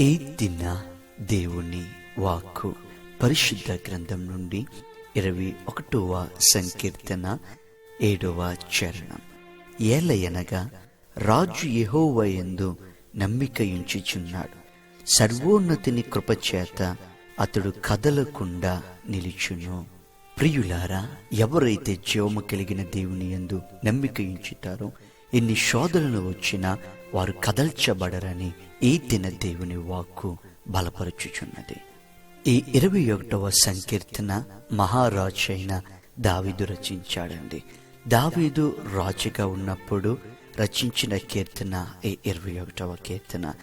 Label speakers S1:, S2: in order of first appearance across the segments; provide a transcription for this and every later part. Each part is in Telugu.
S1: ఈ దిన దేవుని వాక్కు పరిశుద్ధ గ్రంథం నుండి ఇరవై ఒకటవ సంకీర్తన ఏడవ చరణం. ఏలయనగా రాజు యెహోవయందు నమ్మిక ఉంచుచున్నాడు సర్వోన్నతిని కృపచేత అతడు కదలకుండా నిలుచును. ప్రియులారా ఎవరైతే జీవము కలిగిన దేవుని యందు నమ్మిక ఉంచుతారో ఎన్ని శోధనలు వచ్చినా వారు కదల్చబడరని ఈ దిన దేవుని వాక్కు బలపరచుచున్నది. ఈ ఇరవై ఒకటవ సంకీర్తన మహారాజు అయిన దావీదు రచించాడండి. దావీదు రాజుగా ఉన్నప్పుడు రచించిన కీర్తన ఈ ఇరవై ఒకటవ కీర్తన.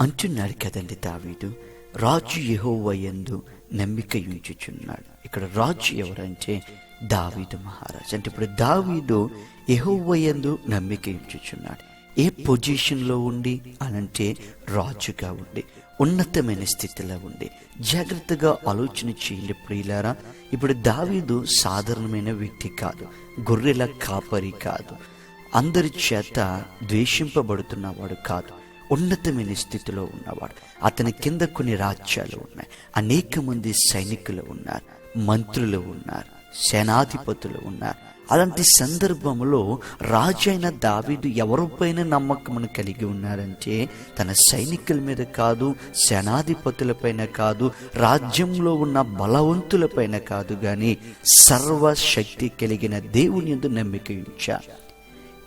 S1: అంటున్నాడు కదండి దావీదు రాజు యహోవయందు నమ్మిక ఉంచుచున్నాడు ఇక్కడ రాజు ఎవరంటే దావీదు మహారాజు. అంటే ఇప్పుడు దావీదు యహోవయందు నమ్మిక ఉంచుచున్నాడు ఏ పొజిషన్లో ఉండి అనంటే రాజుగా ఉండి ఉన్నతమైన స్థితిలో ఉండి జాగ్రత్తగా ఆలోచన చేయండి ప్రియులారా. ఇప్పుడు దావీదు సాధారణమైన వ్యక్తి కాదు గొర్రెల కాపరి కాదు అందరి చేత ద్వేషింపబడుతున్నవాడు కాదు ఉన్నతమైన స్థితిలో ఉన్నవాడు. అతని కింద కొన్ని రాజ్యాలు ఉన్నాయి అనేక మంది సైనికులు ఉన్నారు మంత్రులు ఉన్నారు సేనాధిపతులు ఉన్నారు అలాంటి సందర్భంలో రాజైన దావీదు ఎవరిపైన నమ్మకమును కలిగి ఉన్నారంటే తన సైనికుల మీద కాదు సేనాధిపతులపైన కాదు రాజ్యంలో ఉన్న బలవంతులపైన కాదు కానీ సర్వశక్తి కలిగిన దేవుని ఎందు నమ్మిక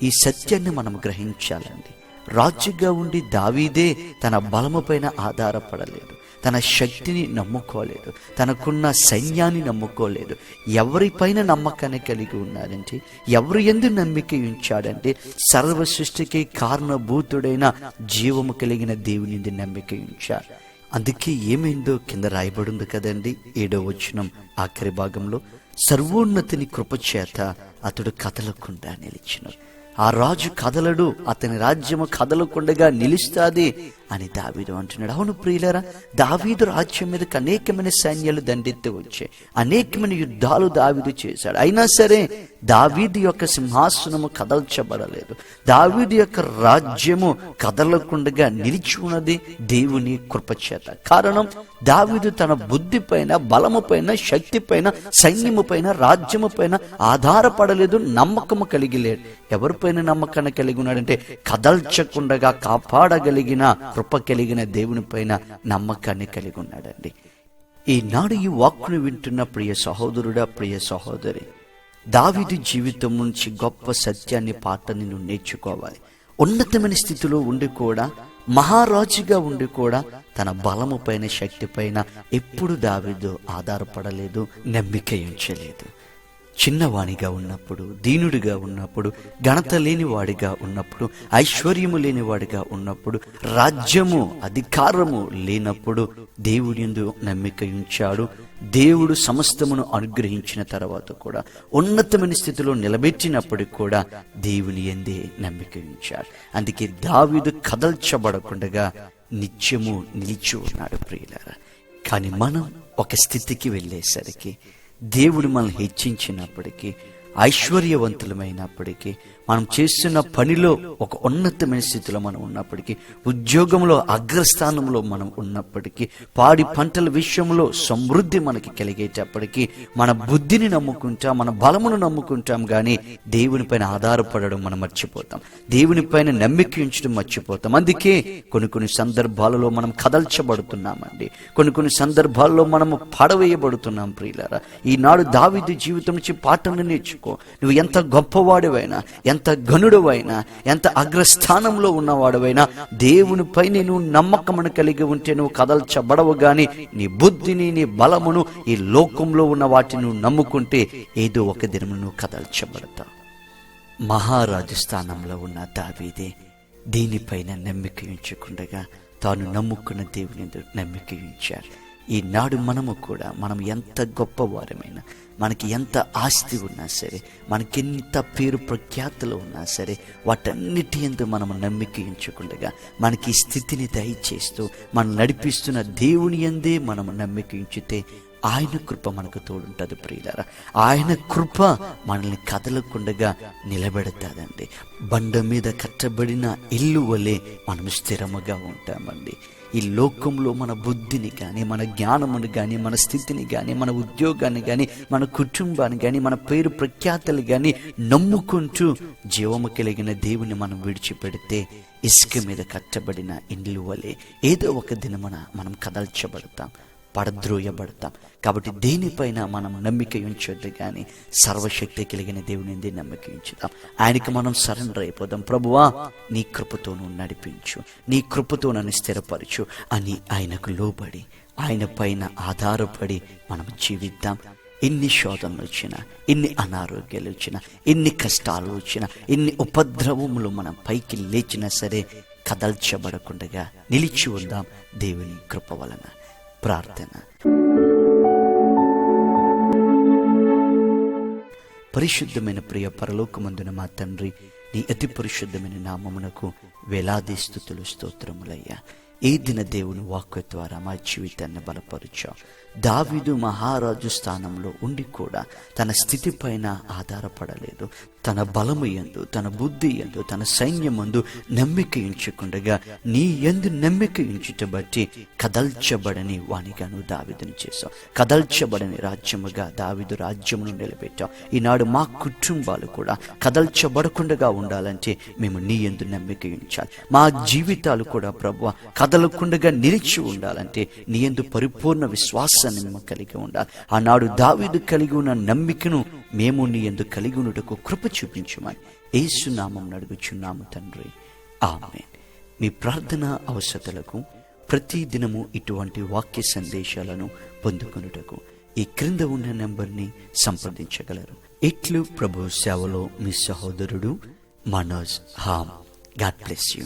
S1: ఈ సత్యాన్ని మనం గ్రహించాలండి. రాజుగా ఉండి దావీదే తన బలముపైన ఆధారపడలేదు. తన శక్తిని నమ్ముకోలేదు. తనకున్న సైన్యాన్ని నమ్ముకోలేదు. ఎవరిపైన నమ్మకాన్ని కలిగి ఉన్నాడంటే ఎవరు ఎందు నమ్మిక ఉంచాడంటే సర్వ సృష్టికి కారణభూతుడైన జీవము కలిగిన దేవుని నమ్మిక ఉంచాడు. అందుకే ఏమైందో కింద రాయబడింది కదండి. ఏడో వచనం ఆఖరి భాగంలో సర్వోన్నతిని కృపచేత అతడు కథలకుండా నిలిచినాడు. ఆ రాజు కదలడు అతని రాజ్యము కదలకుండగా నిలుస్తాది అని దావీదు అంటున్నాడు. అవును ప్రియులరా దావీదు రాజ్యం మీదకి అనేకమైన సైన్యాలు దండెత్తి వచ్చాయి. అనేకమైన యుద్ధాలు దావీదు చేశాడు. అయినా సరే దావీది యొక్క సింహాసనము కదల్చబడలేదు. దావీది యొక్క రాజ్యము కదలకుండగా నిలిచి ఉన్నది దేవుని కృపచేత. కారణం దావీదు తన బుద్ధి పైన బలము పైన శక్తి పైన సైన్యము పైన రాజ్యము పైన ఆధారపడలేదు నమ్మకము కలిగి లేడు ఎవరిపైన నమ్మకాన్ని కలిగి ఉన్నాడంటే కదల్చకుండగా కాపాడగలిగిన కృప కలిగిన దేవుని పైన నమ్మకాన్ని కలిగి ఉన్నాడండి. ఈనాడు ఈ వాక్కును వింటున్న ప్రియ సహోదరుడా ప్రియ సహోదరి దావిది జీవితం నుంచి గొప్ప సత్యాన్ని పాట నేను నేర్చుకోవాలి. ఉన్నతమైన స్థితిలో ఉండి కూడా మహారాజుగా ఉండి కూడా తన బలము పైన శక్తి పైన ఎప్పుడు దావిదు ఆధారపడలేదు నమ్మిక ఉంచలేదు చిన్నవాణిగా ఉన్నప్పుడు దీనుడిగా ఉన్నప్పుడు ఘనత లేనివాడిగా ఉన్నప్పుడు ఐశ్వర్యము లేనివాడిగా ఉన్నప్పుడు రాజ్యము అధికారము లేనప్పుడు దేవుడి ఎందు నమ్మిక ఉంచాడు. దేవుడు సమస్తమును అనుగ్రహించిన తర్వాత కూడా ఉన్నతమైన స్థితిలో నిలబెట్టినప్పటికి కూడా దేవుని ఎందే నమ్మిక ఉంచాడు. అందుకే దావీదు కదల్చబడకుండగా నిత్యము నిలిచి ఉన్నాడు ప్రియులారా. కానీ మనం ఒక స్థితికి వెళ్ళేసరికి దేవుడు మనల్ని హెచ్చించినప్పటికీ ఐశ్వర్యవంతులమైనప్పటికీ మనం చేస్తున్న పనిలో ఒక ఉన్నతమైన స్థితిలో మనం ఉన్నప్పటికీ ఉద్యోగంలో అగ్రస్థానంలో మనం ఉన్నప్పటికీ పాడి పంటల విషయంలో సమృద్ధి మనకి కలిగేటప్పటికీ మన బుద్ధిని నమ్ముకుంటాం మన బలమును నమ్ముకుంటాం కానీ దేవుని పైన ఆధారపడడం మనం మర్చిపోతాం. దేవుని పైన నమ్మిక ఉంచడం మర్చిపోతాం. అందుకే కొన్ని కొన్ని సందర్భాలలో మనం కదల్చబడుతున్నామండి. కొన్ని కొన్ని సందర్భాల్లో మనము పడవేయబడుతున్నాం ప్రియులారా. ఈనాడు దావిది జీవితం నుంచి పాఠం నేర్చుకో. నువ్వు ఎంత గొప్పవాడివైనా ఎంత ఘనుడువైనా ఎంత అగ్రస్థానంలో ఉన్నవాడువైనా దేవునిపై నువ్వు నమ్మకమును కలిగి ఉంటే నువ్వు కదల్చబడవు గాని నీ బుద్ధిని నీ బలమును ఈ లోకంలో ఉన్న వాటిని నువ్వు నమ్ముకుంటే ఏదో ఒక దినము నువ్వు కదల్చబడతావు. మహారాజు స్థానంలో ఉన్న దావీదే దీనిపైన నమ్మిక ఉంచకుండగా తాను నమ్ముకున్న దేవుని నమ్మిక ఉంచారు. ఈనాడు మనము కూడా మనం ఎంత గొప్పవారమైనా మనకి ఎంత ఆస్తి ఉన్నా సరే మనకెంత పేరు ప్రఖ్యాతులు ఉన్నా సరే వాటన్నిటి ఎందు మనము నమ్మిక మనకి స్థితిని దయచేస్తూ మనం నడిపిస్తున్న దేవుని ఎందే మనము నమ్మిక ఉంచితే ఆయన కృప మనకు తోడుంటుంది ప్రియులారా. ఆయన కృప మనల్ని కదలకుండగా నిలబెడతాదండి. బండ మీద కట్టబడిన ఇల్లు వలె మనం స్థిరముగా ఉంటామండి. ఈ లోకంలో మన బుద్ధిని కానీ మన జ్ఞానమును కానీ మన స్థితిని కానీ మన ఉద్యోగాన్ని కానీ మన కుటుంబాన్ని కానీ మన పేరు ప్రఖ్యాతలు కానీ నమ్ముకుంటూ జీవము కలిగిన దేవుని మనం విడిచిపెడితే ఇసుక మీద కట్టబడిన ఇండ్లు వలె ఏదో ఒక దినమున మనం కదల్చబడతాం. పడద్రోయబడతాం. కాబట్టి దేనిపైన మనం నమ్మిక ఉంచొద్దు కానీ సర్వశక్తి కలిగిన దేవుని నమ్మిక ఉంచుదాం. ఆయనకి మనం సరెండర్ అయిపోదాం. ప్రభువా నీ కృపతోనూ నడిపించు. నీ కృపతో నన్ను స్థిరపరచు అని ఆయనకు లోబడి ఆయన పైన ఆధారపడి మనం జీవిద్దాం. ఎన్ని శోధనలు వచ్చినా ఎన్ని అనారోగ్యాలు వచ్చినా ఎన్ని కష్టాలు వచ్చినా ఎన్ని ఉపద్రవములు మనం పైకి లేచినా సరే కదల్చబడకుండా నిలిచి ఉందాం దేవుని కృప వలన. ప్రార్థన పరిశుద్ధమైన ప్రియ పరలోకమందున మా తండ్రి నీ అతి పరిశుద్ధమైన నామమునకు వేలాది స్థుతులు స్తోత్రములయ్యా ఏ దిన దేవుని వాక్య ద్వారా మా జీవితాన్ని బలపరుచాం దావిదు మహారాజు స్థానంలో ఉండి కూడా తన స్థితి పైన ఆధారపడలేదు. తన బలము ఎందు తన బుద్ధి ఎందు తన సైన్యమందు నమ్మిక ఎంచుకుండగా నీ ఎందు నమ్మిక ఎంచుట బట్టి కదల్చబడని వాణిగాను దావిదుని చేశాం కదల్చబడని రాజ్యముగా దావిదు రాజ్యమును నిలబెట్టావు. ఈనాడు మా కుటుంబాలు కూడా కదల్చబడకుండా ఉండాలంటే మేము నీ ఎందు నమ్మిక ఉంచాలి మా జీవితాలు కూడా ప్రభు కదలకుండగా నిలిచి ఉండాలంటే నీ ఎందు పరిపూర్ణ విశ్వాసాన్ని మేము కలిగి ఉండాలి. ఆనాడు దావీదు కలిగి ఉన్న నమ్మికను మేము నీ ఎందు కలిగి ఉన్నటకు కృప చూపించమని ఏసునామం నడుగుచున్నాము తండ్రి. ఆమె మీ ప్రార్థన అవసరతలకు ప్రతి దినము ఇటువంటి వాక్య సందేశాలను పొందుకొనుటకు ఈ క్రింద ఉన్న నెంబర్ని సంప్రదించగలరు. ఇట్లు ప్రభు సేవలో మీ సహోదరుడు మనోజ్. హామ్ గాడ్ బ్లెస్ యూ.